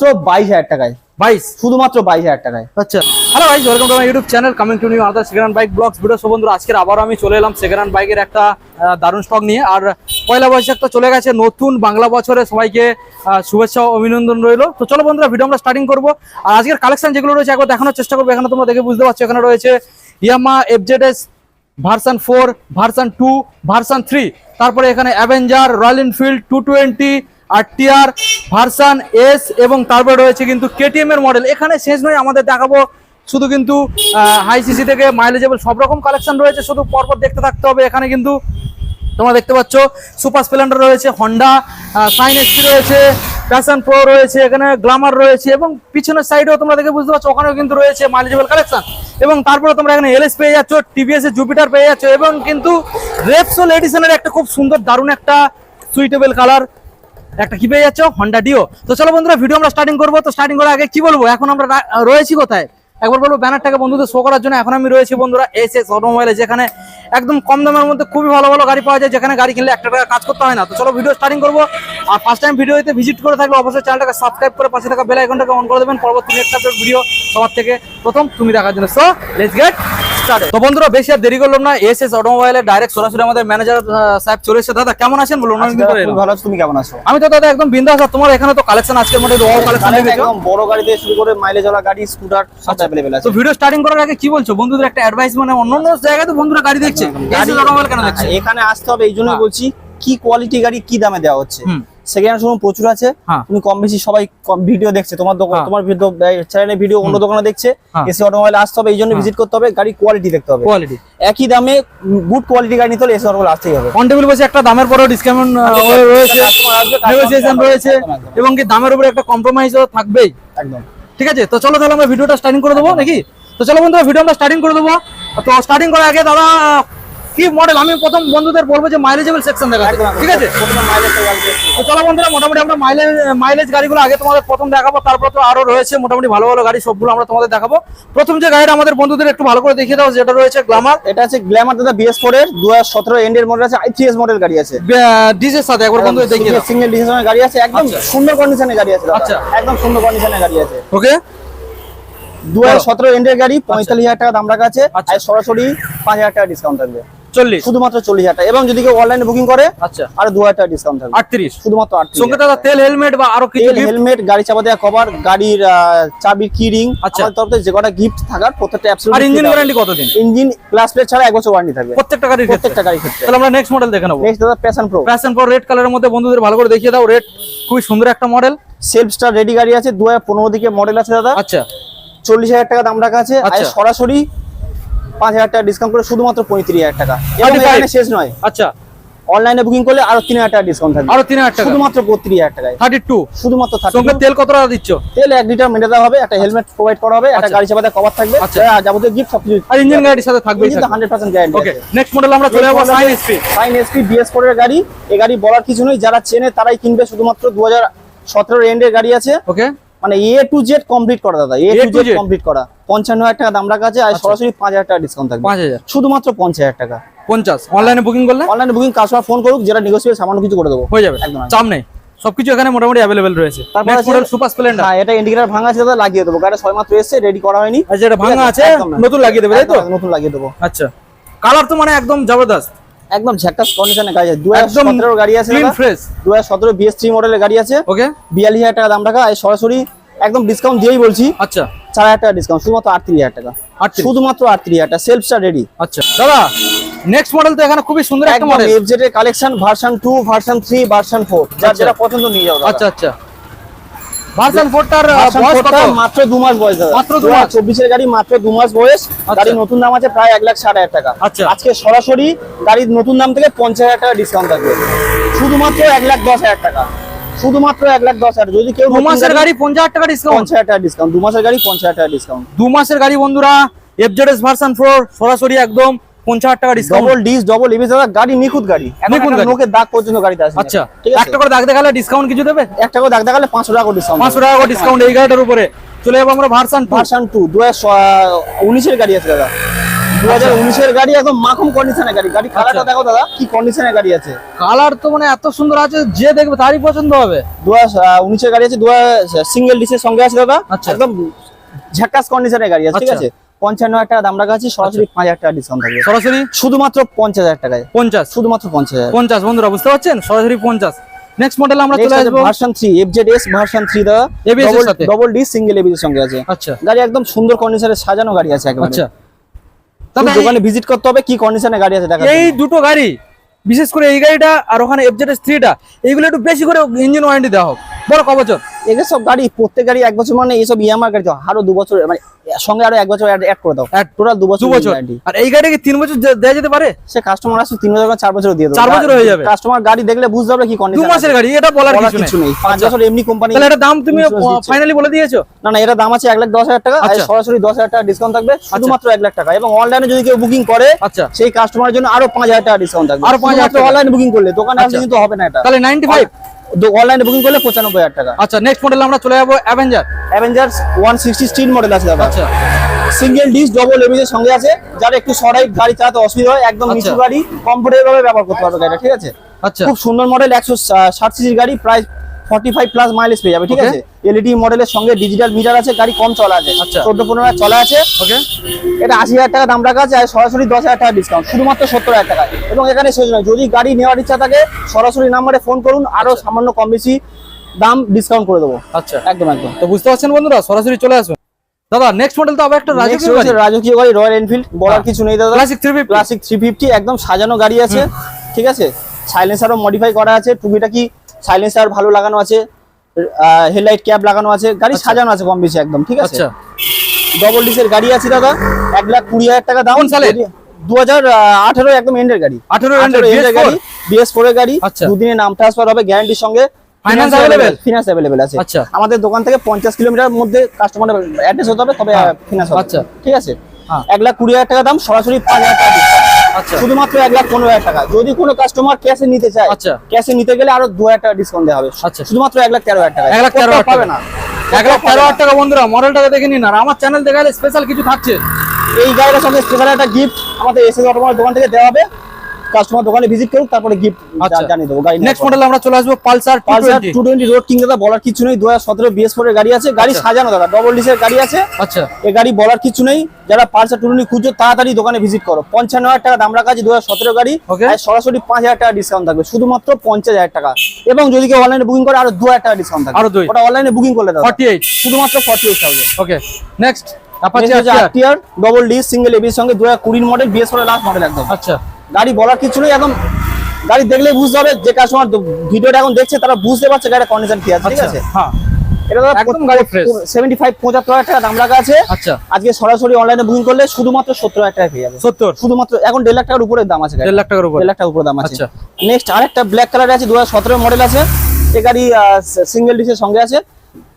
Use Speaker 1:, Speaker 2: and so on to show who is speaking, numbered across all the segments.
Speaker 1: মাত্র বাইশ হাজার টাকায়।
Speaker 2: বাইশ?
Speaker 1: শুধুমাত্র বাইশ হাজার টাকায়।
Speaker 2: আচ্ছা। হ্যালো ভাই welcome to my YouTube channel coming to new other second bike blogs video বন্ধুরা আজকের আবারও আমি চলে এলাম সেকেন্ড বাইকের একটা দারুণ স্টক নিয়ে। আর পয়লা বৈশাখ তো চলে গেছে নতুন বাংলা বছরে সবাইকে শুভেচ্ছা অভিনন্দন রইল। তো চলো বন্ধুরা ভিডিও আমরা স্টার্টিং করব। আর আজকের কালেকশন যেগুলো রয়েছে একবার দেখানোর চেষ্টা করব। এখানে তোমরা দেখে বুঝতে পারছ এখানে রয়েছে Yamaha FZS version four version two version three তারপরে এখানে Avenger Royal Enfield two twenty আর ভার্সন, এস এবং তারপরে রয়েছে কিন্তু কেটিএম এর মডেল এখানে শেষ নয়, আমাদের দেখাবো। শুধু কিন্তু হাই সিসি থেকে মাইলেজেবল সব রকম কালেকশন রয়েছে, শুধু পরপর দেখতে থাকতে হবে। এখানে কিন্তু তোমরা দেখতে পাচ্ছ সুপার স্প্লেন্ডার রয়েছে হন্ডা সাইন এসপি রয়েছে প্যাশন প্রো রয়েছে, এখানে গ্লামার রয়েছে এবং পিছনের সাইডেও তোমরা দেখে বুঝতে পারছ, ওখানেও কিন্তু রয়েছে মাইলেজেবল কালেকশন এবং তারপরে তোমরা এখানে এলএস পেয়ে যাচ্ছ টিভিএস এর জুপিটার পেয়ে যাচ্ছ এবং কিন্তু রেপসোল এডিশনের একটা খুব সুন্দর, দারুণ একটা সুইটেবল কালার একটা কি পেয়ে যাচ্ছ? হন্ডা ডিও তো চলো বন্ধুরা ভিডিও আমরা স্টার্টিং করব। তো স্টার্টিং করার আগে কি বলব? এখন আমরা রয়েছি কোথায়? একবার বলব, ব্যানারটাকে বন্ধুদের শো করার জন্য এখন আমি রয়েছি বন্ধুরা এস এস অটোমোবাইলে যেখানে একদম কম দামের মধ্যে খুবই ভালো ভালো গাড়ি পাওয়া যায়, যেখানে গাড়ি কিনলে একটা টাকা কাজ করতে হয় না। তো চলো ভিডিও স্টার্টিং করব। আর ফার্স্ট টাইম ভিডিওতে ভিজিট করে থাকলে অবশ্যই চ্যানেলটাকে সাবস্ক্রাইব করে পাশে থাকা বেল আইকনটাকে অন করে দেবেন। পরবর্তী নেক্সট ভিডিও সবার থেকে প্রথম তুমি দেখার জন্য। সো লেটস গেট স্টার্টেড তো বন্ধুরা বেশি আর দেরি করলাম না। এস এস অটোমোবাইলে ডাইরেক্ট সরাসরি আমাদের ম্যানেজার সাহেব চলে এসেছে। দাদা কেমন আছেন বলুন?
Speaker 1: ভালো আছো। তুমি কেমন আছো?
Speaker 2: আমি তো দাদা একদম বিন্দাস। আর তোমার এখানে তো কালেকশন আজকের মধ্যে রো কালেকশন
Speaker 1: একদম বড় গাড়ি থেকে শুরু করে মাইলেজ ওয়ালা গাড়ি স্কুটার সব অ্যাভেলেবেল আছে।
Speaker 2: তো ভিডিও স্টার্টিং করার আগে কি বলছো? বন্ধুদের একটা অ্যাডভাইস মানে অন্য অন্য জায়গায় তো বন্ধুরা গাড়ি দেখছে। এসে অটোমোবাইল কেন দেখছে?
Speaker 1: এখানে আসতে হবে এই জন্য
Speaker 2: হ্যাঁ।
Speaker 1: বলছি কি কোয়ালিটি গাড়ি কি দামে দেওয়া হচ্ছে? সেকেন্ড শোরুম প্রচুর আছে।
Speaker 2: হ্যাঁ।
Speaker 1: তুমি কম বেশি সবাই ভিডিও দেখছে। তোমার দোকান
Speaker 2: হ্যাঁ।
Speaker 1: তোমার চ্যানেলে ভিডিও অন্য দোকানে দেখছে।
Speaker 2: হ্যাঁ।
Speaker 1: এসে অটোমোবাইল আসতে হবে এই জন্য ভিজিট করতে হবে। গাড়ি কোয়ালিটি দেখতে হবে।
Speaker 2: কোয়ালিটি
Speaker 1: একই দামে গুড কোয়ালিটি গাড়ি নিতে হলে এসে অটোমোবাইল আসতেই হবে।
Speaker 2: অন টেবিল বসে একটা দামের পরেও ডিসকাউন্ট রয়েছে।
Speaker 1: আসবে, customer
Speaker 2: নেগোসিয়েশন রয়েছে। এবং কি দামের উপরে একটা কম্প্রোমাইজও থাকবেই।
Speaker 1: একদম।
Speaker 2: ঠিক আছে? তো চলো তাহলে আমরা ভিডিওটা স্টার্টিং করে দেবো নাকি? তো চলো বন্ধুরা ভিডিও আমরা স্টার্টিং করে দেবো। তো স্টার্টিং করার আগে দাদা কি মডেল আমি প্রথম বন্ধুদের বলব যে মাইলেজেবল সেকশন দেখা ঠিক আছে। তো চলো বন্ধুরা মোটামুটি আমরা মাইলেজ মাইলেজ গাড়িগুলো আগে তোমাদের প্রথম দেখাবো তারপর তো আরও রয়েছে মোটামুটি ভালো ভালো গাড়ি সবগুলো আমরা তোমাদের দেখাবো। প্রথম যে গাড়িটা আমাদের বন্ধুদের একটু ভালো করে দেখিয়ে দাও যেটা রয়েছে গ্ল্যামার
Speaker 1: এটা আছে গ্ল্যামার দাদা বিএস ফোর এর দু হাজার সতেরো এন্ডের মডেল আছে আই থ্রি এস মডেল গাড়ি আছে।
Speaker 2: ডিজের সাথে একবার বন্ধু দেখিয়ে দাও।
Speaker 1: সিঙ্গেল ডিসিশনের গাড়ি আছে একদম
Speaker 2: আচ্ছা।
Speaker 1: সুন্দর কন্ডিশনের গাড়ি আছে
Speaker 2: আচ্ছা।
Speaker 1: একদম সুন্দর কন্ডিশনের গাড়ি আছে।
Speaker 2: ওকে
Speaker 1: দু হাজার সতেরো এন্ডের গাড়ি পঁয়তাল্লিশ হাজার টাকা দাম রাখা আছে
Speaker 2: আচ্ছা।
Speaker 1: আর সরাসরি পাঁচ হাজার টাকা ডিসকাউন্ট থাকবে।
Speaker 2: চল্লিশ।
Speaker 1: শুধুমাত্র চল্লিশ হাজার টাকা। এবং যদি কেউ অনলাইনে বুকিং করে
Speaker 2: আচ্ছা।
Speaker 1: আর দু হাজার টাকা ডিসকাউন্ট থাকবে।
Speaker 2: আটত্রিশ।
Speaker 1: শুধুমাত্র আটত্রিশ
Speaker 2: সঙ্গে দাদা তেল হেলমেট বা আরও কিছু
Speaker 1: হেলমেট গাড়ি চাপা দেওয়া কভার গাড়ির চাবির কি রিং
Speaker 2: আচ্ছা।
Speaker 1: তরফ থেকে যে কটা গিফট থাকার প্রত্যেকটা
Speaker 2: আর ইঞ্জিন গ্যারান্টি কতদিন?
Speaker 1: ইঞ্জিন ক্লাস প্লেট ছাড়া এক বছর ওয়ারেন্টি থাকবে।
Speaker 2: প্রত্যেকটা গাড়ির
Speaker 1: প্রত্যেকটা গাড়ির ক্ষেত্রে।
Speaker 2: তাহলে আমরা নেক্সট মডেল দেখে নেব।
Speaker 1: নেক্সট দাদা Passion Pro
Speaker 2: Passion Pro red কালারের মধ্যে বন্ধুদের ভালো করে দেখিয়ে দাও। রেড খুবই সুন্দর একটা মডেল
Speaker 1: সেলফ স্টার রেডি গাড়ি আছে দু হাজার পনেরো দিকে মডেল আছে দাদা।
Speaker 2: আচ্ছা।
Speaker 1: চল্লিশ হাজার টাকা দাম রাখা আছে।
Speaker 2: আচ্ছা।
Speaker 1: সরাসরি পাঁচ হাজার টাকা ডিসকাউন্ট করে শুধুমাত্র পঁয়ত্রিশ হাজার টাকা। এবং শেষ নয়।
Speaker 2: আচ্ছা।
Speaker 1: অনলাইনে বুকিং করলে আরও তিন হাজার টাকা ডিসকাউন্ট থাকবে।
Speaker 2: আরও তিন হাজার টাকা।
Speaker 1: শুধুমাত্র বত্রিশ হাজার টাকায়।
Speaker 2: থার্টি টু
Speaker 1: শুধুমাত্র থাকবে
Speaker 2: সঙ্গে তেল কত টাকা দিচ্ছ?
Speaker 1: তেল এক লিটার মেটে দেওয়া হবে একটা হেলমেট প্রোভাইড করা হবে একটা। গাড়ি চাপাতে কভার থাকবে
Speaker 2: আচ্ছা।
Speaker 1: যাবতীয় গিফট সবকিছু
Speaker 2: আর ইঞ্জিন গাড়ির সাথে থাকবেই
Speaker 1: hundred percent guarantee
Speaker 2: okay next model আমরা চলে যাব Shine SP
Speaker 1: fine SP BS four এর গাড়ি। এই গাড়ি বলার কিছু নেই যারা চেনে তারাই কিনবে। শুধুমাত্র দু হাজার সতেরো এন্ডের গাড়ি আছে।
Speaker 2: ওকে
Speaker 1: মানে এ টু জেড কমপ্লিট করা দাদা। এ টু জেড কমপ্লিট করা। পঞ্চান্ন হাজার টাকা দাম রাখা আছে আর সরাসরি পাঁচ হাজার টাকা ডিসকাউন্ট থাকবে।
Speaker 2: পাঁচ হাজার।
Speaker 1: শুধুমাত্র পঞ্চাশ হাজার টাকা।
Speaker 2: পঞ্চাশ। অনলাইনে বুকিং করলে?
Speaker 1: অনলাইনে বুকিং কাস্টমার ফোন করুক যেটা নেগোসিয়েট সামান্য কিছু করে দেবো।
Speaker 2: হয়ে যাবে।
Speaker 1: একদম,
Speaker 2: নেই। সবকিছু এখানে মোটামুটি অ্যাভেলেবেল রয়েছে।
Speaker 1: তারপর আছে-
Speaker 2: সুপার স্প্লেন্ডার
Speaker 1: হ্যাঁ এটা ইন্ডিকেটার ভাঙা আছে দাদা লাগিয়ে দেবো। গাড়ি ছয় মাত্র এসছে রেডি করা হয়নি।
Speaker 2: আচ্ছা এটা ভাঙা আছে নতুন লাগিয়ে দেবে তাই তো?
Speaker 1: নতুন লাগিয়ে দেবো।
Speaker 2: আচ্ছা। কালার তো মানে একদম জবরদস্ত।
Speaker 1: একদম ঝাক্কাস কন্ডিশনের গাড়ি আছে। দু হাজার গাড়ি আছে
Speaker 2: ক্লিন ফ্রেশ
Speaker 1: দু হাজার সতেরো বিএস থ্রি মডেলের গাড়ি আছে।
Speaker 2: ওকে
Speaker 1: বিয়াল্লিশ হাজার টাকা দাম রাখা। আর সরাসরি একদম ডিসকাউন্ট দিয়েই বলছি।
Speaker 2: আচ্ছা।
Speaker 1: চার হাজার টাকা ডিসকাউন্ট শুধুমাত্র আটত্রিশ হাজার টাকা।
Speaker 2: 38
Speaker 1: শুধুমাত্র আটত্রিশ হাজার টাকা। সেলফ স্টার রেডি
Speaker 2: আচ্ছা। দাদা নেক্সট মডেল তো এখানে খুবই সুন্দর একটা মডেল
Speaker 1: এফজেড এর collection version two version three version four যার
Speaker 2: আচ্ছা।
Speaker 1: যেটা পছন্দ নিয়ে যাও
Speaker 2: আচ্ছা আচ্ছা। ভার্সন ফোরটার বয়স কত?
Speaker 1: মাত্র দু মাস বয়স দাদা।
Speaker 2: মাত্র দু মাস?
Speaker 1: চব্বিশের গাড়ি মাত্র দু মাস বয়স। গাড়ির নতুন দাম আছে প্রায় এক লাখ ষাট হাজার টাকা।
Speaker 2: আচ্ছা।
Speaker 1: আজকে সরাসরি গাড়ির নতুন দাম থেকে পঞ্চাশ হাজার টাকা ডিসকাউন্ট থাকবে। শুধুমাত্র এক লাখ দশ হাজার টাকা। শুধুমাত্র এক লাখ দশ হাজার। যদি কেউ
Speaker 2: দু মাসের গাড়ি পঞ্চাশ হাজার টাকা ডিসকাউন্ট
Speaker 1: পঞ্চাশ টাকা ডিসকাউন্ট দু মাসের গাড়ি পঞ্চাশ টাকা ডিসকাউন্ট
Speaker 2: দু মাসের গাড়ি বন্ধুরা এফজেডএস ভার্সন ফোর সরাসরি একদম পঞ্চাশ হাজার টাকা ডিসকাউন্ট
Speaker 1: ডবল ডিস ডবল দাদা গাড়ি নিখুঁত গাড়ি।
Speaker 2: নিখুঁত
Speaker 1: দাগ পর্যন্ত গাড়িতে
Speaker 2: আচ্ছা একটা করে দাগ দেখালে ডিসকাউন্ট কিছু দেবে?
Speaker 1: একটা করে দাগ দেখালে পাঁচশো টাকা ডিসকাউন্ট
Speaker 2: পাঁচশো টাকা করে ডিসকাউন্ট এই গাড়িটার উপরে। চলে যাব আমরা ভার্সন টু
Speaker 1: ভার্সন টু দু হাজার উনিশের গাড়ি আছে দাদা।
Speaker 2: দু
Speaker 1: হাজার উনিশের গাড়ি একদম মাখন কন্ডিশনের গাড়ি গাড়ি। কালারটা
Speaker 2: আচ্ছা।
Speaker 1: দেখো দাদা কি কন্ডিশনের গাড়ি আছে।
Speaker 2: কালার তো মানে এত সুন্দর আছে যে দেখবে তারই পছন্দ হবে।
Speaker 1: দু হাজার উনিশের গাড়ি আছে দু সিঙ্গেল ডিসের সঙ্গে আছে দাদা।
Speaker 2: আচ্ছা।
Speaker 1: একদম ঝাকাস কন্ডিশনের গাড়ি আছে ঠিক
Speaker 2: আচ্ছা।
Speaker 1: আছে? পঞ্চান্ন হাজার টাকা দাম রাখা আছে সরাসরি পাঁচ হাজার টাকা ডিসকাউন্ট থাকবে।
Speaker 2: সরাসরি?
Speaker 1: শুধুমাত্র পঞ্চাশ হাজার টাকায়।
Speaker 2: পঞ্চাশ।
Speaker 1: শুধুমাত্র পঞ্চাশ হাজার।
Speaker 2: পঞ্চাশ বন্ধুরা বুঝতে পারছেন? সরাসরি পঞ্চাশ। নেক্সট মডেল আমরা চলে আসব।
Speaker 1: ভার্সন
Speaker 2: এর সাথে?
Speaker 1: ডবল ডি সিঙ্গেল এবিএস সঙ্গে আছে।
Speaker 2: আচ্ছা।
Speaker 1: গাড়ি একদম সুন্দর কন্ডিশনে সাজানো গাড়ি আছে
Speaker 2: আচ্ছা।
Speaker 1: দোকানে ভিজিট করতে হবে কি কন্ডিশনে গাড়ি আছে দেখা
Speaker 2: এই দুটো গাড়ি বিশেষ করে এই গাড়িটা আর ওখানে এস থ্রিটা এইগুলো একটু বেশি করে ইঞ্জিন ওয়ারেন্টি দেওয়া হোক। বড় ক বছর
Speaker 1: এগুলো সব গাড়ি প্রত্যেক গাড়ি এক বছর মানে এইসব ইএমআই গাড়ি আরও দু বছর মানে সঙ্গে আরও এক বছর অ্যাড করে দাও।
Speaker 2: Add-
Speaker 1: টোটাল দু বছর?
Speaker 2: দু বছর আর এই গাড়ি কি তিন বছর দে- দেওয়া যেতে পারে?
Speaker 1: সে কাস্টমার আসছে তিন বছর চার বছর দিয়ে দেবো।
Speaker 2: চার বছর হয়ে যাবে।
Speaker 1: কাস্টমার গাড়ি দেখলে বুঝতে পারবে কি
Speaker 2: দু
Speaker 1: কন্ডিশন
Speaker 2: মাসের গাড়ি এটা বলার কিছু নেই।
Speaker 1: পাঁচ বছর এমনি কোম্পানি
Speaker 2: তাহলে এটা দাম তুমি ফাইনালি বলে দিয়েছ?
Speaker 1: না না এটা দাম আছে এক লাখ দশ হাজার টাকা। আর
Speaker 2: আচ্ছা।
Speaker 1: সরাসরি দশ হাজার টাকা ডিসকাউন্ট থাকবে শুধুমাত্র এক লাখ টাকা। এবং অনলাইনে যদি কেউ বুকিং করে
Speaker 2: আচ্ছা।
Speaker 1: সেই কাস্টমারের জন্য আরও পাঁচ হাজার টাকা ডিসকাউন্ট থাকবে।
Speaker 2: আরও 5,000 টাকা।
Speaker 1: অনলাইনে বুকিং করলে দোকানে আসলে
Speaker 2: আচ্ছা।
Speaker 1: কিন্তু হবে না এটা।
Speaker 2: তাহলে নাইনটি ফাইভ
Speaker 1: অনলাইনে বুকিং করলে পঁচানব্বই হাজার টাকা।
Speaker 2: আচ্ছা নেক্সট মডেল আমরা চলে যাব Avenger
Speaker 1: Avenger one sixty street model আছে দাদা।
Speaker 2: আচ্ছা।
Speaker 1: সিঙ্গেল ডিস ডবল এবিএস সঙ্গে আছে। যারা একটু সরাই গাড়ি চালাতে অসুবিধা হয় একদম
Speaker 2: আচ্ছা।
Speaker 1: নিচু গাড়ি কমফোর্টেবল ভাবে ব্যবহার করতে পারবে গাড়িটা ঠিক আছে?
Speaker 2: আচ্ছা।
Speaker 1: খুব সুন্দর মডেল একশো ষাট সিসির গাড়ি প্রায় ফর্টি ফাইভ প্লাস মাইলেজ পেয়ে যাবে ঠিক আছে? এলইডি মডেলের সঙ্গে ডিজিটাল মিটার আছে গাড়ি কম চলা আছে
Speaker 2: আচ্ছা।
Speaker 1: চোদ্দ পনেরো হাজার চলা আছে।
Speaker 2: ওকে
Speaker 1: এটা আশি হাজার টাকা দাম রাখা আছে আর সরাসরি দশ হাজার টাকা ডিসকাউন্ট শুধুমাত্র সত্তর হাজার টাকা এবং এখানে শেষ নয় যদি গাড়ি নেওয়ার ইচ্ছা থাকে সরাসরি নাম্বারে ফোন করুন আরও সামান্য কম বেশি দাম ডিসকাউন্ট করে দেবো।
Speaker 2: আচ্ছা।
Speaker 1: একদম একদম।
Speaker 2: তো বুঝতে পারছেন বন্ধুরা? সরাসরি চলে আসবেন দাদা নেক্সট মডেল তো আবার একটা রাজকীয় গাড়ি।
Speaker 1: রাজকীয় গাড়ি রয়্যাল এনফিল্ড বলার
Speaker 2: হ্যাঁ।
Speaker 1: কিছু নেই দাদা।
Speaker 2: Classic three fifty
Speaker 1: Classic three fifty একদম সাজানো গাড়ি আছে ঠিক আছে? সাইলেন্সারও মডিফাই করা আছে টুকিটা কি সাইলেন্সার ভালো লাগানো আছে হেডলাইট ক্যাপ লাগানো আছে গাড়ি সাজানো আছে কম বেশি একদম ঠিক আছে
Speaker 2: আচ্ছা
Speaker 1: ডবল ডিসের গাড়ি আছে দাদা এক লাখ কুড়ি হাজার টাকা দাম
Speaker 2: সালের?
Speaker 1: দু হাজার আঠেরো একদম এন্ডের গাড়ি
Speaker 2: 18 end এর
Speaker 1: এন্ডের গাড়ি বিএস ফোর এর গাড়ি
Speaker 2: আচ্ছা।
Speaker 1: দুদিনে নাম ট্রান্সফার হবে গ্যারান্টির সঙ্গে? ফিনান্স আছে
Speaker 2: আচ্ছা।
Speaker 1: আমাদের দোকান থেকে পঞ্চাশ কিলোমিটার মধ্যে কাস্টমার অ্যাড্রেস হতে হবে তবে
Speaker 2: হ্যাঁ।
Speaker 1: ফিনান্স
Speaker 2: আচ্ছা।
Speaker 1: ঠিক আছে
Speaker 2: হ্যাঁ।
Speaker 1: এক লাখ কুড়ি হাজার টাকা দাম সরাসরি পাঁচ হাজার টাকা discount।
Speaker 2: আচ্ছা
Speaker 1: শুধুমাত্র এক লাখ পনেরো হাজার টাকা। যদি কোনো কাস্টমার ক্যাশে নিতে চায়
Speaker 2: আচ্ছা।
Speaker 1: ক্যাশে নিতে গেলে আরও দু হাজার টাকা ডিসকাউন্ট দেওয়া হবে।
Speaker 2: আচ্ছা।
Speaker 1: শুধুমাত্র এক লাখ তেরো হাজার টাকা।
Speaker 2: এক লাখ তেরো
Speaker 1: পাবে না।
Speaker 2: এক লাখ তেরো হাজার টাকা বন্ধুরা মডেলটাকে দেখে নিন। আর আমার চ্যানেল দেখালে স্পেশাল কিছু থাকছে।
Speaker 1: এই গাড়িটার সঙ্গে স্পেশাল একটা গিফট আমাদের এসএস অটোমোবাইল দোকান থেকে দেওয়া হবে। কাস্টমার দোকানে ভিজিট করুক তারপরে গিফট
Speaker 2: আচ্ছা।
Speaker 1: জানিয়ে দেবো গাড়ি
Speaker 2: নেক্সট মডেল আমরা চলে আসব Pulsar
Speaker 1: Pulsar two twenty road king দাদা বলার কিছু নেই দু হাজার সতেরো বিএস ফোর গাড়ি আছে গাড়ি
Speaker 2: আচ্ছা।
Speaker 1: সাজানো দাদা ডবল ডিসের গাড়ি আছে।
Speaker 2: আচ্ছা।
Speaker 1: এই গাড়ি বলার কিছু নেই যারা পালসার টু টোয়েন্টি খুঁজছো তাড়াতাড়ি দোকানে ভিজিট করো। পঞ্চান্ন হাজার টাকা দাম রাখা আছে দু হাজার সতেরো গাড়ি সরাসরি পাঁচ হাজার টাকা ডিসকাউন্ট থাকবে শুধুমাত্র পঞ্চাশ হাজার টাকা। এবং যদি কেউ অনলাইনে বুকিং করে আরও দু হাজার টাকা ডিসকাউন্ট থাকবে।
Speaker 2: আরও দুই।
Speaker 1: ওটা অনলাইনে বুকিং করলে দাদা।
Speaker 2: ফর্টি এইট
Speaker 1: শুধুমাত্র forty eight thousand
Speaker 2: okay next
Speaker 1: RTR double D single এবির সঙ্গে দু হাজার কুড়ির model BS four last model একদম।
Speaker 2: আচ্ছা।
Speaker 1: গাড়ি বলার কিছু নেই একদম গাড়ি দেখলে বুঝতে হবে যে কাস্টমার ভিডিওটা এখন দেখছে তারা বুঝতে পারছে গাড়ির কন্ডিশন কি আছে ঠিক
Speaker 2: আচ্ছা
Speaker 1: আছে?
Speaker 2: হ্যাঁ।
Speaker 1: এটা
Speaker 2: একদম গাড়ি
Speaker 1: হাজার টাকা দাম রাখা আছে।
Speaker 2: আচ্ছা।
Speaker 1: আজকে সরাসরি অনলাইনে বুকিং করলে শুধুমাত্র হাজার টাকা পেয়ে যাবে। শুধুমাত্র এখন দেড় লাখ টাকার উপরে দাম আছে গাড়ি
Speaker 2: লাখ টাকার উপর?
Speaker 1: লাখ টাকার উপরে দাম আছে।
Speaker 2: আচ্ছা।
Speaker 1: নেক্সট আরেকটা ব্ল্যাক কালার আছে দু হাজার সতেরো মডেল আছে। এই গাড়ি সিঙ্গেল ডিসের সঙ্গে আছে।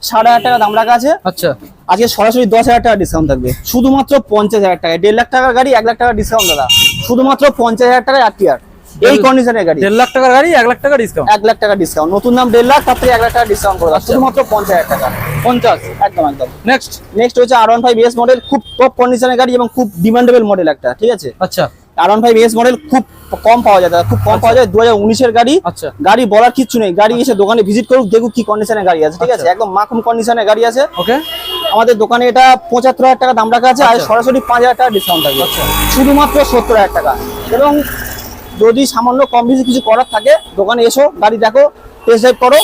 Speaker 1: সাড়ে হাজার টাকা দাম রাখা আছে।
Speaker 2: আচ্ছা।
Speaker 1: আজকে সরাসরি দশ হাজার টাকা ডিসকাউন্ট থাকবে। শুধুমাত্র পঞ্চাশ হাজার টাকা দেড় লাখ টাকার গাড়ি এক লাখ টাকা ডিসকাউন্ট দাদা। শুধুমাত্র পঞ্চাশ হাজার টাকায় ইয়ার এই কন্ডিশনের গাড়ি।
Speaker 2: দেড় লাখ টাকার গাড়ি এক লাখ টাকা ডিসকাউন্ট
Speaker 1: এক লাখ টাকা ডিসকাউন্ট নতুন দাম দেড় লাখ তারপরে এক লাখ টাকা ডিসকাউন্ট করে দাও।
Speaker 2: আচ্ছা।
Speaker 1: শুধুমাত্র পঞ্চাশ হাজার টাকা।
Speaker 2: পঞ্চাশ
Speaker 1: একদম একদম।
Speaker 2: নেক্সট
Speaker 1: নেক্সট হচ্ছে R one five S model খুব টপ কন্ডিশনের গাড়ি এবং খুব ডিমান্ডেবল মডেল একটা ঠিক আছে?
Speaker 2: আচ্ছা।
Speaker 1: R one five S model খুব কম পাওয়া যায় দাদা, খুব কম পাওয়া যায়। দু হাজার উনিশের গাড়ি
Speaker 2: আচ্ছা।
Speaker 1: গাড়ি বলার কিচ্ছু নেই। গাড়ি এসে দোকানে ভিজিট করুক দেখুক কি কন্ডিশনের গাড়ি আছে ঠিক আছে?
Speaker 2: আচ্ছা।
Speaker 1: একদম মাখন কন্ডিশনের গাড়ি আছে।
Speaker 2: ওকে।
Speaker 1: আমাদের দোকানে এটা পঁচাত্তর হাজার টাকা দাম রাখা আছে আর
Speaker 2: আচ্ছা।
Speaker 1: সরাসরি পাঁচ হাজার টাকা ডিসকাউন্ট থাকবে।
Speaker 2: আচ্ছা।
Speaker 1: শুধুমাত্র সত্তর হাজার টাকা। এবং যদি সামান্য কম বেশি কিছু করার থাকে দোকানে এসো গাড়ি দেখো টেস্ট ড্রাইভ করো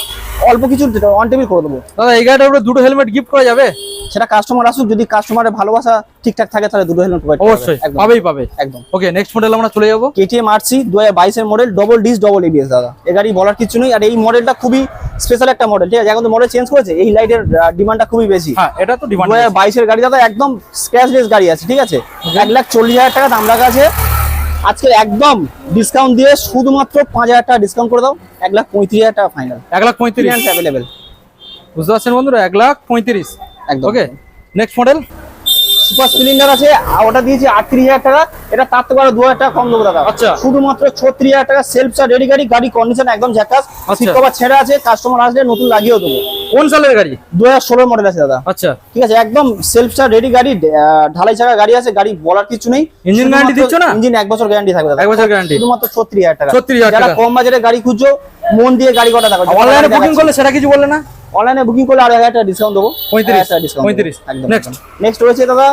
Speaker 1: অল্প কিছু অন টেবিল করে দেবো।
Speaker 2: দাদা এই গাড়িটার উপরে দুটো হেলমেট গিফট করা যাবে?
Speaker 1: সেটা কাস্টমার আসুক যদি কাস্টমারের ভালোবাসা ঠিকঠাক থাকে তাহলে দুটো হেলমেট প্রোভাইড
Speaker 2: অবশ্যই পাবেই পাবে।
Speaker 1: একদম।
Speaker 2: ওকে নেক্সট মডেল আমরা চলে যাব।
Speaker 1: কেটিএম আরসি দু বাইশের model double disc double ABS দাদা। এ গাড়ি বলার কিছু নেই। আর এই মডেলটা খুবই স্পেশাল একটা মডেল ঠিক আছে? এখন তো মডেল চেঞ্জ করেছে এই লাইটের ডিমান্ডটা খুবই বেশি।
Speaker 2: হ্যাঁ এটা তো ডিমান্ড
Speaker 1: হাজার বাইশের গাড়ি দাদা একদম স্ক্র্যাচলেস গাড়ি আছে ঠিক আছে? এক লাখ চল্লিশ হাজার টাকা দাম রাখা আছে। আজকে একদম ডিসকাউন্ট দিয়ে শুধুমাত্র পাঁচ হাজার টাকা ডিসকাউন্ট করে দাও। এক লাখ পঁয়ত্রিশ হাজার টাকা ফাইনাল
Speaker 2: এক লাখ পঁয়ত্রিশ।
Speaker 1: ফিনান্স অ্যাভেলেবেল
Speaker 2: বুঝতে পারছেন বন্ধুরা? এক লাখ পঁয়ত্রিশ।
Speaker 1: একদম।
Speaker 2: Okay next model
Speaker 1: super Splendor আছে ওটা দিয়েছি আটত্রিশ হাজার টাকা। এটা তার থেকে আরও দু হাজার টাকা কম দেবো দাদা।
Speaker 2: আচ্ছা।
Speaker 1: শুধুমাত্র ছত্রিশ হাজার টাকা সেলফ চার রেডি গাড়ি গাড়ি কন্ডিশন একদম ঝাকাস।
Speaker 2: আচ্ছা।
Speaker 1: সিট কভার ছেড়ে আছে কাস্টমার আসলে নতুন লাগিয়েও দেবো।
Speaker 2: কোন সালের গাড়ি?
Speaker 1: দু হাজার ষোলোর মডেল আছে দাদা।
Speaker 2: আচ্ছা।
Speaker 1: ঠিক আছে একদম সেলফ স্টার রেডি গাড়ি ঢালাই চাকা গাড়ি আছে গাড়ি বলার কিছু নেই।
Speaker 2: Engine guarantee দিচ্ছ না?
Speaker 1: ইঞ্জিন এক বছর গ্যারান্টি থাকবে
Speaker 2: এক বছর গ্যারান্টি
Speaker 1: শুধুমাত্র ছত্রিশ হাজার টাকা।
Speaker 2: 36,000
Speaker 1: যারা
Speaker 2: টাকা।
Speaker 1: কম বাজারে গাড়ি খুঁজছো মন দিয়ে গাড়ি কটা টাকা
Speaker 2: অনলাইনে বুকিং করলে সেটা কিছু বললে না?
Speaker 1: অনলাইনে বুকিং করলে আর টাকা ডিসকাউন্ট দেবো।
Speaker 2: 35,
Speaker 1: ডিসকাউন্ট
Speaker 2: 35 Next.
Speaker 1: নেক্সট রয়েছে দাদা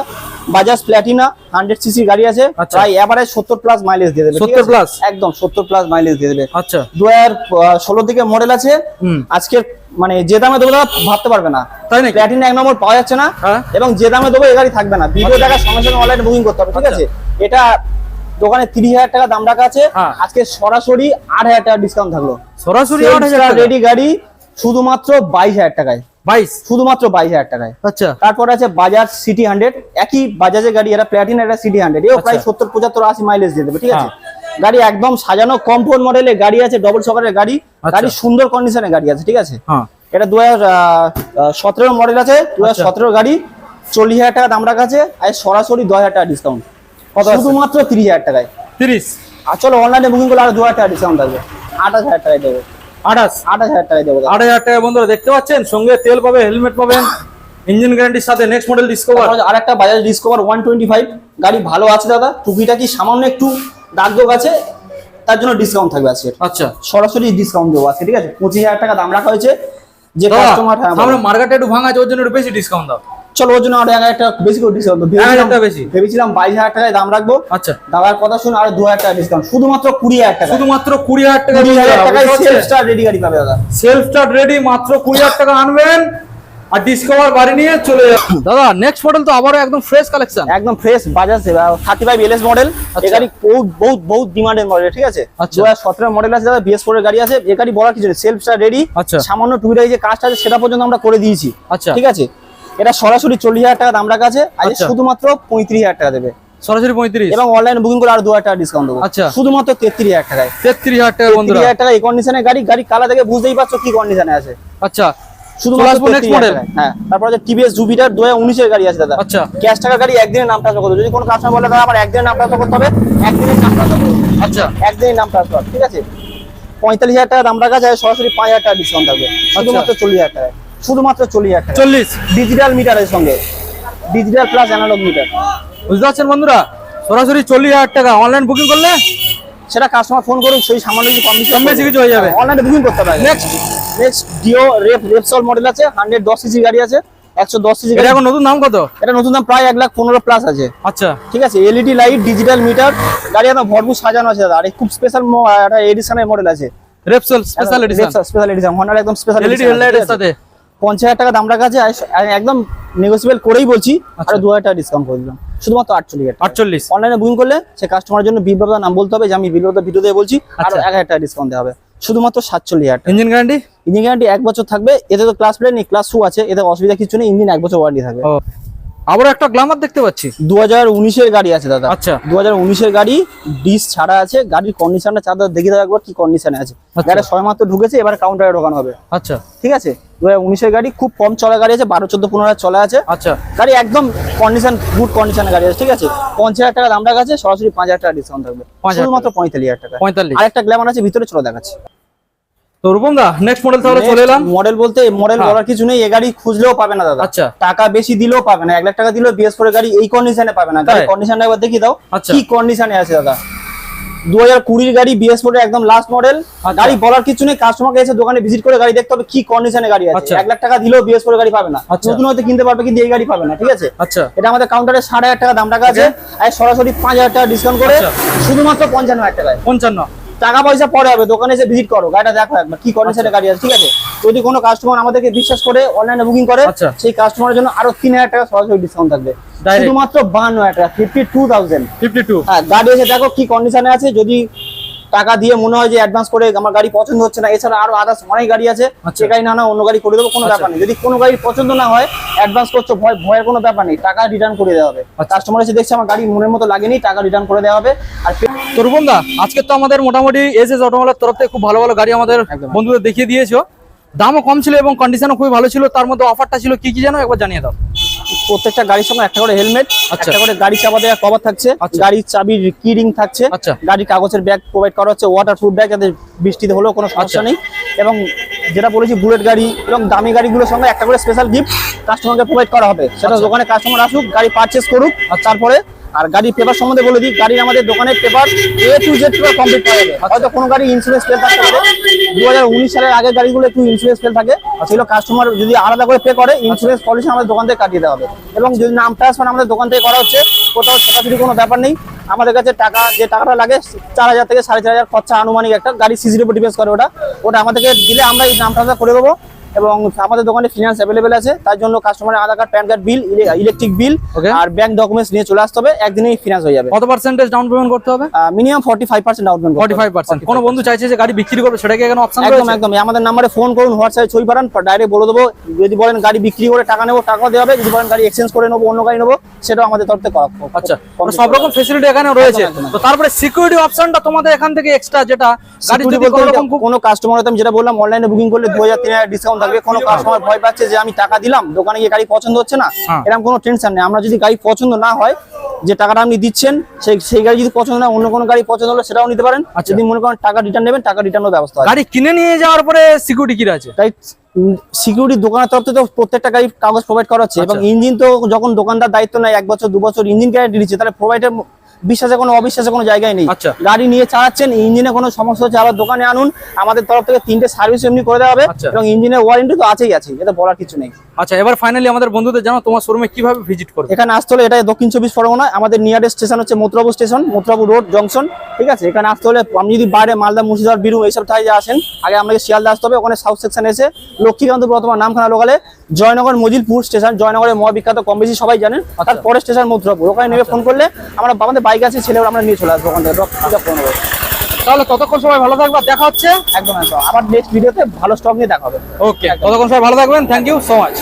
Speaker 1: বাজাজ প্ল্যাটিনা হান্ড্রেড সিসি গাড়ি আছে।
Speaker 2: আচ্ছা।
Speaker 1: প্রায় এভারেজ সত্তর প্লাস মাইলেজ দিয়ে দেবে ঠিক
Speaker 2: 70
Speaker 1: আছে?
Speaker 2: plus?
Speaker 1: একদম সত্তর প্লাস মাইলেজ দিয়ে দেবে।
Speaker 2: আচ্ছা।
Speaker 1: দু হাজার ষোলো থেকে মডেল আছে।
Speaker 2: হুম।
Speaker 1: আজকে মানে যে দামে দেবো দাদা ভাবতে পারবে না।
Speaker 2: তাই নাকি?
Speaker 1: প্ল্যাটিনা এক নম্বর পাওয়া যাচ্ছে না।
Speaker 2: হ্যাঁ।
Speaker 1: এবং যে দামে দেবো এ গাড়ি থাকবে না। ভিডিও দেখার সঙ্গে সঙ্গে অনলাইনে বুকিং করতে হবে ঠিক
Speaker 2: আচ্ছা।
Speaker 1: আছে এটা দোকানে তিরিশ হাজার টাকা দাম রাখা আছে।
Speaker 2: হ্যাঁ।
Speaker 1: আজকে সরাসরি আট হাজার টাকা ডিসকাউন্ট থাকল।
Speaker 2: সরাসরি আট হাজার
Speaker 1: রেডি গাড়ি শুধুমাত্র বাইশ হাজার টাকায়।
Speaker 2: বাইশ?
Speaker 1: শুধুমাত্র বাইশ হাজার টাকায়।
Speaker 2: আচ্ছা।
Speaker 1: তারপর আছে বাজাজ সিটি হান্ড্রেড একই বাজাজের গাড়ি এটা প্ল্যাটিনা এটা সিটি হান্ড্রেড এও প্রায়
Speaker 2: আচ্ছা।
Speaker 1: সত্তর পঁচাত্তর আশি মাইলেজ দিয়ে দেবে ঠিক আছে?
Speaker 2: হ্যাঁ।
Speaker 1: গাড়ি একদম সাজানো কমফোর্ট মডেলের গাড়ি আছে ডবল সকারের গাড়ি।
Speaker 2: আচ্ছা।
Speaker 1: গাড়ি সুন্দর কন্ডিশনের গাড়ি আছে ঠিক আছে?
Speaker 2: হ্যাঁ।
Speaker 1: এটা দু হাজার সতেরো মডেল আছে দু হাজার
Speaker 2: আচ্ছা।
Speaker 1: সতেরো গাড়ি। চল্লিশ হাজার টাকা দাম রাখা আছে আর সরাসরি দশ হাজার টাকা ডিসকাউন্ট শুধুমাত্র তিরিশ হাজার টাকায়।
Speaker 2: তিরিশ?
Speaker 1: আর চলো অনলাইনে বুকিং করলে আরও দু হাজার টাকা ডিসকাউন্ট থাকবে। আঠাশ হাজার টাকায় দেবো।
Speaker 2: আঠাশ।
Speaker 1: আঠাশ হাজার দেবো।
Speaker 2: আট হাজার টাকা বন্ধুরা দেখতে পাচ্ছেন সঙ্গে তেল পাবে হেলমেট পাবেন ইঞ্জিন গ্যারান্টির সাথে নেক্সট মডেল ডিসকভার
Speaker 1: আর একটা Bajaj Discover one twenty five গাড়ি ভালো আছে দাদা টুকিটাকি সামান্য একটু দাগ দোগ আছে? তার জন্য ডিসকাউন্ট থাকবে আজকে।
Speaker 2: আচ্ছা।
Speaker 1: সরাসরি ডিসকাউন্ট দেবো আজকে ঠিক আছে? পঁচিশ হাজার টাকা দাম রাখা হয়েছে যে
Speaker 2: দাদা
Speaker 1: কাস্টমার হ্যাঁ
Speaker 2: আমরা মার্কেটে একটু ভাঙা আছে ওর জন্য একটু বেশি ডিসকাউন্ট দাও।
Speaker 1: চলো ওর জন্য আরও এক হাজার টাকা বেশি করে ডিসকাউন্ট
Speaker 2: বেশি।
Speaker 1: ভেবেছিলাম বাইশ হাজার টাকায় দাম রাখব।
Speaker 2: আচ্ছা।
Speaker 1: দাদার কথা শুনে আরও দু হাজার টাকা ডিসকাউন্ট শুধুমাত্র কুড়ি হাজার টাকা।
Speaker 2: শুধুমাত্র কুড়ি হাজার টাকা
Speaker 1: কুড়ি হাজার টাকায় সেলফ স্টার রেডি গাড়ি পাবে দাদা।
Speaker 2: সেলফ স্টার্ট রেডি মাত্র কুড়ি হাজার টাকা আনবেন আর ডিসকভার বাড়ি নিয়ে চলে যাবেন। দাদা নেক্সট মডেল তো আবারও একদম ফ্রেশ কালেকশন
Speaker 1: একদম fresh Bajaj thirty five LS model এ। গাড়ি বহুত বহুত বহুত ডিমান্ডের মডেল ঠিক আছে?
Speaker 2: আচ্ছা।
Speaker 1: দু হাজার সতেরো মডেল আছে দাদা বিএস ফোর গাড়ি আছে। এ গাড়ি বলার কিছু নেই সেলফ স্টার রেডি
Speaker 2: আচ্ছা।
Speaker 1: সামান্য টুকিটাকি যে কাজটা আছে সেটা পর্যন্ত আমরা করে দিয়েছি।
Speaker 2: আচ্ছা।
Speaker 1: ঠিক আছে? এটা সরাসরি চল্লিশ হাজার টাকা দাম রাখা আছে আজ
Speaker 2: আচ্ছা।
Speaker 1: শুধুমাত্র পঁয়ত্রিশ হাজার টাকা দেবে।
Speaker 2: সরাসরি পঁয়ত্রিশ?
Speaker 1: এবং অনলাইন বুকিং করে আরও দু হাজার টাকা ডিসকাউন্ট দেবো।
Speaker 2: আচ্ছা।
Speaker 1: শুধুমাত্র তেত্রিশ হাজার টাকায়।
Speaker 2: তেত্রিশ হাজার টাকা
Speaker 1: তেত্রিশ হাজার টাকা এই গাড়ি গাড়ি কালা থেকে বুঝতেই পারছ কি কন্ডিশনে আছে।
Speaker 2: আচ্ছা।
Speaker 1: শুধুমাত্র
Speaker 2: আসব next
Speaker 1: 33,000
Speaker 2: model।
Speaker 1: টাকায়। হ্যাঁ। তারপর আছে টিভিএস জুপিটার দু হাজার উনিশের গাড়ি আছে দাদা।
Speaker 2: আচ্ছা।
Speaker 1: ক্যাশ টাকা গাড়ি একদিনের নাম ট্রান্সফার করতে হবে। যদি কোনো কাস্টমার বলে দাদা আমার একদিনের নাম ট্রান্সফার করতে হবে। একদিনের নাম ট্রান্সফার
Speaker 2: আচ্ছা।
Speaker 1: একদিনের নাম ট্রান্সফার ঠিক আছে? পঁয়তাল্লিশ হাজার টাকা দাম রাখা যায় সরাসরি পাঁচ হাজার টাকা ডিসকাউন্ট থাকবে। শুধুমাত্র চল্লিশ হাজার টাকা শুধুমাত্র চল্লিশ হাজার
Speaker 2: চল্লিশ?
Speaker 1: ডিজিটাল মিটারের সঙ্গে। ডিজিটাল প্লাস অ্যানালগ মিটার
Speaker 2: বুঝতে পারছেন বন্ধুরা? সরাসরি চল্লিশ হাজার টাকা। অনলাইন বুকিং করলে
Speaker 1: সেটা কাস্টমার ফোন করুন সেই সামান্য কিছু কম
Speaker 2: বেশি কিছু হয়ে যাবে।
Speaker 1: অনলাইনে বুকিং করতে হবে
Speaker 2: next
Speaker 1: next Dio rep Repsol model আছে হান্ড্রেড দশ সিসি গাড়ি আছে একশো দশ সিসি গাড়ি।
Speaker 2: এখন নতুন দাম কত?
Speaker 1: এটা নতুন দাম প্রায় এক লাখ পনেরো প্লাস আছে।
Speaker 2: আচ্ছা।
Speaker 1: ঠিক আছে? এলইডি লাইট ডিজিটাল মিটার গাড়ি একদম ভরপুর সাজানো আছে দাদা। আর খুব স্পেশাল একটা এডিশনের মডেল আছে।
Speaker 2: Repsol special edition
Speaker 1: special edition হন্ডার একদম স্পেশাল
Speaker 2: এলইডি হেডলাইটের সাথে।
Speaker 1: পঞ্চাশ হাজার টাকা দাম রাখা আছে আর আর একদম নেগোসিয়েবল করেই বলছি আর
Speaker 2: আচ্ছা।
Speaker 1: দু হাজার টাকা ডিসকাউন্ট করে দিলাম। শুধুমাত্র আটচল্লিশ
Speaker 2: আটচল্লিশ।
Speaker 1: অনলাইনে বুকিং করলে সে কাস্টমারের জন্য বিপ্লবদার নাম বলতে হবে যে আমি বিপ্লবদার ভিডিও দিয়ে বলছি আর
Speaker 2: আচ্ছা।
Speaker 1: এক হাজার টাকা ডিসকাউন্ট দেওয়া হবে। শুধুমাত্র সাতচল্লিশ হাজার
Speaker 2: ইঞ্জিন গ্যারান্টি
Speaker 1: ইঞ্জিন গ্যারান্টি এক বছর থাকবে এতে তো ক্লাস প্লেন নেই ক্লাস টু আছে এতে অসুবিধা কিছু নেই ইঞ্জিন এক বছর ওয়ারেন্টি থাকবে।
Speaker 2: আবার একটা গ্লামার দেখতে পাচ্ছি।
Speaker 1: দু হাজার উনিশের গাড়ি আছে দাদা।
Speaker 2: আচ্ছা।
Speaker 1: দু হাজার উনিশের গাড়ি ডিস ছাড়া আছে গাড়ির কন্ডিশনটা চাঁদা দেখে দেওয়া একবার কি কন্ডিশনে আছে।
Speaker 2: আচ্ছা।
Speaker 1: গাড়ি সবেমাত্র ঢুকেছে এবার কাউন্টারে ঢোকানো হবে।
Speaker 2: আচ্ছা।
Speaker 1: ঠিক আছে? দু হাজার উনিশের গাড়ি খুব কম চলা গাড়ি আছে বারো চোদ্দ পনেরো হাজার চলা আছে।
Speaker 2: আচ্ছা।
Speaker 1: গাড়ি একদম কন্ডিশন গুড কন্ডিশনের গাড়ি আছে ঠিক আছে? পঞ্চাশ হাজার টাকা দাম রাখা আছে সরাসরি পাঁচ হাজার টাকা ডিসকাউন্ট থাকবে।
Speaker 2: 5,000
Speaker 1: শুধুমাত্র পঁয়তাল্লিশ হাজার টাকা।
Speaker 2: পঁয়তাল্লিশ।
Speaker 1: আর একটা গ্ল্যামার আছে ভিতরে চলে দেখাচ্ছে।
Speaker 2: তো রূপম দা নেক্সট মডেল তাহলে চলে এলাম
Speaker 1: মডেল বলতে মডেল
Speaker 2: হ্যাঁ।
Speaker 1: বলার কিছু নেই এ গাড়ি খুঁজলেও পাবে না দাদা
Speaker 2: আচ্ছা।
Speaker 1: টাকা বেশি দিলেও পাবে না এক লাখ টাকা দিলেও বিএস ফোর গাড়ি এই কন্ডিশনে পাবে না গাড়ি
Speaker 2: তাই?
Speaker 1: কন্ডিশনটা একবার দেখিয়ে দাও
Speaker 2: আচ্ছা।
Speaker 1: কি কন্ডিশনে আছে দাদা দু হাজার কুড়ির গাড়ি বিএস ফোর একদম লাস্ট মডেল
Speaker 2: আচ্ছা।
Speaker 1: গাড়ি বলার কিছু নেই কাস্টমারকে এসে দোকানে ভিজিট করে গাড়ি দেখতে হবে কি কন্ডিশনে গাড়ি আছে। এক লাখ টাকা দিলেও বিএস ফোর গাড়ি পাবে না। নতুন হয়তো কিনতে পারবে কিন্তু এই গাড়ি পাবে না ঠিক আছে
Speaker 2: আচ্ছা
Speaker 1: এটা আমাদের কাউন্টারে ষাট হাজার টাকা দাম রাখা আছে আর সরাসরি পাঁচ হাজার টাকা ডিসকাউন্ট করে। শুধুমাত্র পঞ্চান্ন হাজার টাকায়
Speaker 2: পঞ্চান্ন
Speaker 1: টাকা পয়সা পরে হবে দোকানে এসে ভিজিট করো গাড়িটা দেখো একবার কি কন্ডিশনে গাড়ি আছে ঠিক আছে? যদি কোনো কাস্টমার আমাদেরকে বিশ্বাস করে অনলাইনে বুকিং করে
Speaker 2: আচ্ছা।
Speaker 1: সেই কাস্টমারের জন্য আরও তিন হাজার টাকা সরাসরি ডিসকাউন্ট থাকবে। শুধুমাত্র বান্ন হাজার টাকা fifty two thousand
Speaker 2: fifty two
Speaker 1: হ্যাঁ গাড়ি এসে দেখো কি কন্ডিশনে আছে যদি টাকা দিয়ে মনে হয় যে অ্যাডভান্স করে আমার গাড়ি পছন্দ হচ্ছে না এছাড়া আরও আদার্স অনেক গাড়ি আছে
Speaker 2: আচ্ছা।
Speaker 1: সে গাড়ি না না অন্য গাড়ি করে দেবো কোনো
Speaker 2: আচ্ছা।
Speaker 1: ব্যাপার নেই যদি কোনো গাড়ি পছন্দ না হয় অ্যাডভান্স করছ ভয় ভয়ের কোনো ব্যাপার নেই টাকা রিটার্ন করে দেওয়া হবে
Speaker 2: আচ্ছা।
Speaker 1: কাস্টমার এসে দেখছে আমার গাড়ি মনের মতো লাগেনি টাকা রিটার্ন করে দেওয়া হবে আর পে-
Speaker 2: তো আজকে তো আমাদের মোটামুটি এস এস অটোমোবাইলের তরফ থেকে খুব ভালো ভালো গাড়ি আমাদের। বন্ধুদের দেখিয়ে দিয়েছ দামও কম ছিল এবং কন্ডিশনও খুবই ভালো ছিল তার মধ্যে অফারটা ছিল কি কি জানো একবার জানিয়ে দাও
Speaker 1: প্রত্যেকটা গাড়ির সঙ্গে একটা করে হেলমেট
Speaker 2: আচ্ছা।
Speaker 1: একটা করে গাড়ি চাপা দেওয়া কভার থাকছে
Speaker 2: আচ্ছা।
Speaker 1: গাড়ির চাবির কি রিং থাকছে
Speaker 2: আচ্ছা।
Speaker 1: গাড়ির কাগজের ব্যাগ প্রোভাইড করা হচ্ছে ওয়াটার প্রুফ ব্যাগ যাতে বৃষ্টিতে হলেও কোনো সমস্যা। নেই এবং যেটা বলেছি বুলেট গাড়ি এবং দামি গাড়িগুলোর সঙ্গে একটা করে স্পেশাল গিফট কাস্টমারকে প্রোভাইড করা হবে সেটা। দোকানে কাস্টমার আসুক গাড়ি পারচেস করুক আর তারপরে আর গাড়ির পেপার সম্বন্ধে বলে দিই, গাড়ির আমাদের দোকানের paper A to Z paper complete করা যাবে হয়তো কোনো গাড়ি ইন্স্যুরেন্স ফেল থাকতে পারে। দু হাজার উনিশ সালের আগের গাড়িগুলো একটু ইন্স্যুরেন্স ফেল থাকে। সেগুলো কাস্টমার যদি আলাদা করে পে করে ইন্স্যুরেন্স পলিসি আমাদের দোকান থেকে কাটিয়ে দেওয়া হবে। এবং যদি নাম ট্রান্সফার আমাদের দোকান থেকে করা হচ্ছে, কোথাও ছোটাছুটি কোনো ব্যাপার নেই। আমাদের কাছে টাকা, যে টাকাটা লাগে, চার হাজার থেকে সাড়ে চার হাজার খরচা আনুমানিক একটা গাড়ি সিজির উপর করে ওটা। ওটা আমাদেরকে দিলে আমরা এই নাম ট্রান্সফার করে দেবো। এবং আমাদের দোকানে ফিনান্স অ্যাভেলেবেল আছে। তার জন্য কাস্টমারের Aadhaar card PAN card bill electric bill. আর ব্যাংক ডকুমেন্টস নিয়ে চলে আসতে হবে। একদিনেই ফিনান্স হয়ে যাবে।
Speaker 2: কত পার্সেন্টেজ ডাউন পেমেন্ট করতে হবে?
Speaker 1: Minimum forty five percent payment
Speaker 2: forty five percent কোনো বন্ধু চাইছে যে গাড়ি বিক্রি করবে সেটাকে এখানে অপশন
Speaker 1: একদম একদম। আমাদের নাম্বারে ফোন করুন হোয়াটসঅ্যাপে ছবি পাঠান ডাইরেক্ট বলে দেবো। যদি বলেন গাড়ি বিক্রি করে টাকা নেব টাকা দেওয়া হবে। যদি বলেন গাড়ি এক্সচেঞ্জ করে নেব অন্য গাড়ি নেব সেটাও আমাদের তরফ থেকে করা
Speaker 2: আচ্ছা সব রকম। ফেসিলিটি এখানে রয়েছে। তো তারপরে সিকিউরিটি অপশনটা তোমাদের এখান থেকে এক্সট্রা যেটা গাড়ি যদি কোনো
Speaker 1: কাস্টমার আমি যেটা বললাম অনলাইনে বুকিং করলে দু হাজার তিন হাজার ডিসকাউন্ট থাকবে কোনো কাস্টমার ভয় পাচ্ছে যে আমি টাকা দিলাম দোকানে গিয়ে গাড়ি পছন্দ হচ্ছে না
Speaker 2: হ্যাঁ।
Speaker 1: এরকম কোনো টেনশন নেই আমরা যদি গাড়ি পছন্দ না হয় যে টাকাটা আপনি দিচ্ছেন সেই সেই গাড়ি যদি পছন্দ না অন্য কোনো গাড়ি পছন্দ হলে সেটাও নিতে পারেন
Speaker 2: আচ্ছা।
Speaker 1: যদি মনে করেন টাকা রিটার্ন নেবেন টাকা রিটার্নের ব্যবস্থা আছে
Speaker 2: গাড়ি কিনে নিয়ে যাওয়ার পরে সিকিউরিটি কি আছে
Speaker 1: তাই সিকিউরিটি দোকানের তরফ থেকে তো প্রত্যেকটা গাড়ি কাগজ প্রোভাইড করা হচ্ছে এবং
Speaker 2: আচ্ছা।
Speaker 1: ইঞ্জিন তো যখন দোকানদার দায়িত্ব নেয় এক বছর দু বছর ইঞ্জিন গ্যারান্টি দিচ্ছে তাহলে প্রোভাইডের বিশ্বাসে কোনো অবিশ্বাসে কোনো জায়গায় নেই।
Speaker 2: আচ্ছা।
Speaker 1: গাড়ি নিয়ে চালাচ্ছেন ইঞ্জিনে কোনো সমস্যা হচ্ছে আবার দোকানে আনুন আমাদের তরফ থেকে তিনটে সার্ভিস এমনি করে দেওয়া হবে
Speaker 2: আচ্ছা।
Speaker 1: এবং ইঞ্জিনের ওয়ারেন্টি তো আছেই আছে এটা বলার কিছু নেই।
Speaker 2: আচ্ছা এবার ফাইনালি আমাদের বন্ধুদের জানো তোমার শোরুমে কীভাবে ভিজিট করবে?
Speaker 1: এখানে আসতে হলে এটা দক্ষিণ চব্বিশ পরগনা আমাদের নিয়ারেস্ট স্টেশন হচ্ছে মথুরাবু স্টেশন মথুরাবু রোড জংশন ঠিক আছে? এখানে আসতে হলে আপনি যদি বাইরে মালদা মুর্শিদাবাদ বীরভূম এইসব ঠাই আসেন আগে আমাকে শিয়ালদা আসতে হবে ওখানে সাউথ সেকশন এসে লক্ষ্মীকান্তপুর অথবা নামখানা লোকালে জয়নগর মজিলপুর স্টেশন জয়নগরের মহাবিখ্যাত কম বেশি সবাই জানেন তার পরের স্টেশন মথুরাপুর ওখানে নেমে ফোন করলে আমরা আমাদের বাইক আছে ছেলে আমরা নিয়ে চলে আসব ওখান থেকে। ড্রপ
Speaker 2: তাহলে ততক্ষণ সময় ভালো থাকবে দেখা হচ্ছে।
Speaker 1: একদম একদম। আবার নেক্সট ভিডিওতে ভালো স্টক নিয়ে দেখা হবে।
Speaker 2: ওকে ততক্ষণ সময় ভালো থাকবেন। Thank you so much